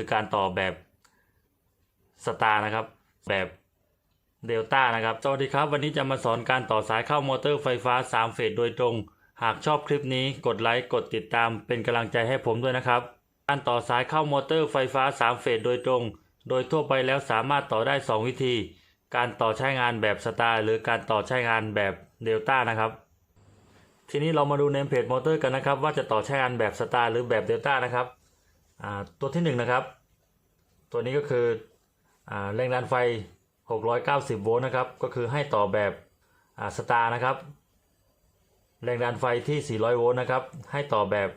คือการต่อแบบสตาร์นะครับ แบบเดลต้านะครับ สวัสดีครับ วันนี้จะมาสอนการต่อสายเข้ามอเตอร์ไฟฟ้า 3 เฟสโดยตรง หากชอบคลิปนี้กดไลค์ กดติดตาม เป็นกำลังใจให้ผมด้วยนะครับ การต่อสายเข้ามอเตอร์ไฟฟ้า 3 เฟสโดยตรง โดยทั่วไปแล้วสามารถต่อได้ 2 วิธี การต่อใช้งานแบบสตาร์หรือการต่อใช้งานแบบเดลต้านะครับ ทีนี้เรามาดูเนมเพจมอเตอร์กันนะครับ ว่าจะต่อใช้งานแบบสตาร์หรือแบบเดลต้านะครับ ตัวที่หนึ่งนะครับ ตัวนี้ก็คืออแรงดันไฟ 690 โวลต์นะครับ ก็คือให้ต่อแบบสตาร์นะครับ แรงดันไฟที่ 400 โวลต์นะครับ ให้ต่อแบบ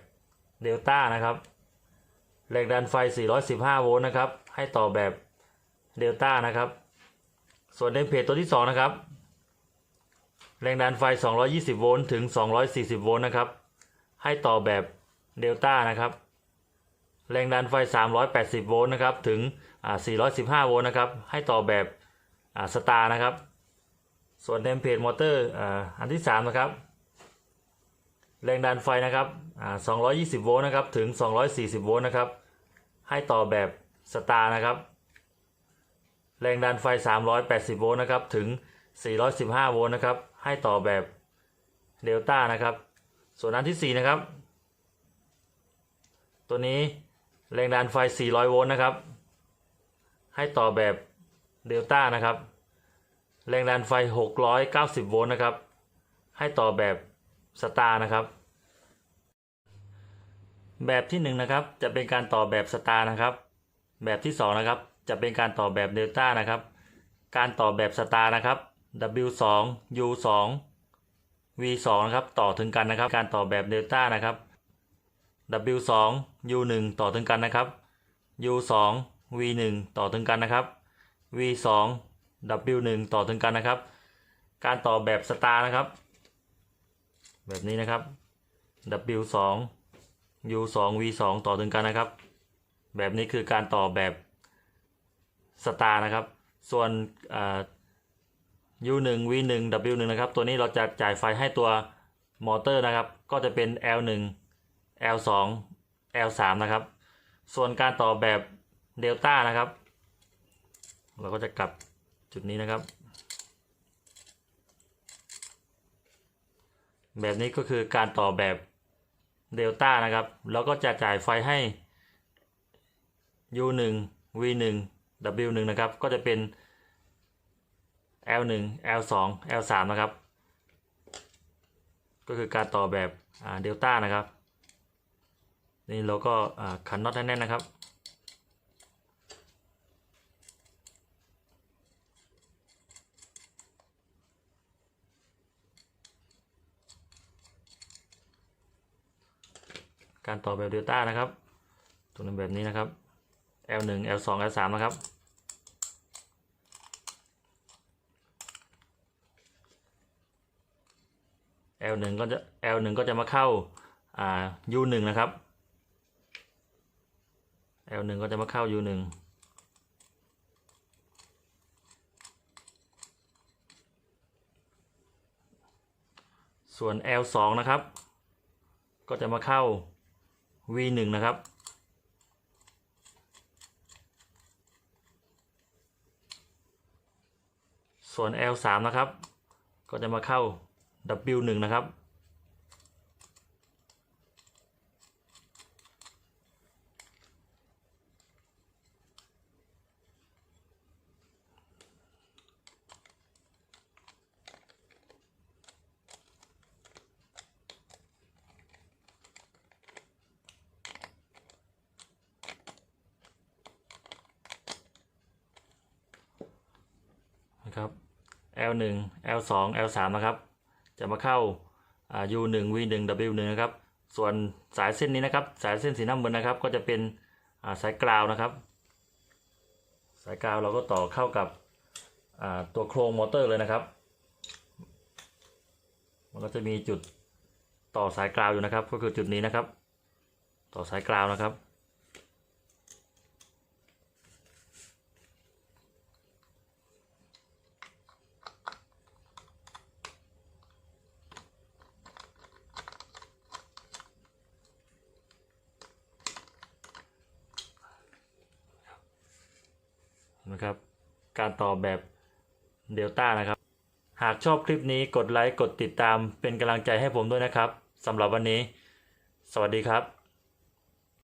เดลต้านะครับ แรงดันไฟ 415 โวลต์นะครับ ให้ต่อแบบเดลต้านะครับ ส่วนในเพจตัวที่ 2 นะครับ แรงดันไฟ 220 โวลต์ถึง 240 โวลต์นะครับ ให้ต่อแบบเดลต้านะครับ แรงดันไฟ 380 โวลต์นะครับ ถึงอ่า415 โวลต์นะครับ ให้ต่อแบบสตาร์นะครับ ส่วนเทมเพจมอเตอร์อันที่ 3 นะครับ แรงดันไฟนะครับอ่า220 โวลต์นะครับ ถึง 240 โวลต์นะครับ ให้ต่อแบบสตาร์นะครับ แรงดันไฟ 380 โวลต์นะครับ ถึง 415 โวลต์นะครับ ให้ต่อแบบเดลต้านะครับ ส่วนอันที่ 4 นะครับ ตัวนี้ แรงดันไฟ 400 โวลต์นะครับ ให้ต่อแบบเดลต้านะครับ แรงดันไฟ 690 โวลต์นะครับ ให้ต่อแบบสตาร์นะครับ แบบที่1นะครับจะเป็นการต่อแบบสตาร์นะครับ แบบที่2นะครับจะเป็นการต่อแบบเดลต้านะครับ การต่อแบบสตาร์นะครับ W2 U2 V2 นะครับต่อถึงกันนะครับ การต่อแบบเดลต้านะครับ W2 U1 ต่อถึงกันนะครับ U2 V1 ต่อถึงกันนะครับ V2 W1 ต่อถึงกันนะครับ การต่อแบบสตาร์นะครับ แบบนี้นะครับ W2 U2 V2 ต่อถึงกันนะครับ แบบนี้คือการต่อแบบสตาร์นะครับ ส่วนอ่า U1 V1 W1 นะครับ ตัวนี้เราจะจ่ายไฟให้ตัวมอเตอร์นะครับ ก็จะเป็น L1 L2 L3 นะครับ ส่วนการต่อแบบเดลต้านะครับ เราก็จะกลับจุดนี้นะครับ แบบนี้ก็คือการต่อแบบเดลต้านะครับ แล้วก็จะจ่ายไฟให้ U1 V1 W1 นะครับ ก็จะเป็น L1 L2 L3 นะครับ ก็คือการต่อแบบเดลต้านะครับ นี่เราก็ขันน็อตให้แน่นนะครับ การต่อแบบเดลต้านะครับ ตัวนั้นแบบนี้นะครับ L1 L2 L3 นะครับ L1 ก็จะ L1 ก็จะมาเข้าอ่า U1 นะครับ L1 ก็จะมาเข้า U1 ส่วน L2 นะครับ ก็จะมาเข้า V1 นะครับ ส่วน L3 นะครับ ก็จะมาเข้า W1 นะครับ ครับ L1 L2 L3 นะครับ จะมาเข้า U1 V1 W1 นะครับ ส่วนสายเส้นนี้นะครับ สายเส้นสีน้ำเงินนะครับ ก็จะเป็นสายกราวนะครับ สายกราวเราก็ต่อเข้ากับตัวโครงมอเตอร์เลยนะครับ มันก็จะมีจุดต่อสายกราวอยู่นะครับ ก็คือจุดนี้นะครับ ต่อสายกราวนะครับ นะครับ การต่อแบบเดลต้านะครับ หากชอบคลิปนี้กดไลค์กดติดตามเป็นกำลังใจให้ผมด้วยนะครับสำหรับวันนี้ สวัสดีครับ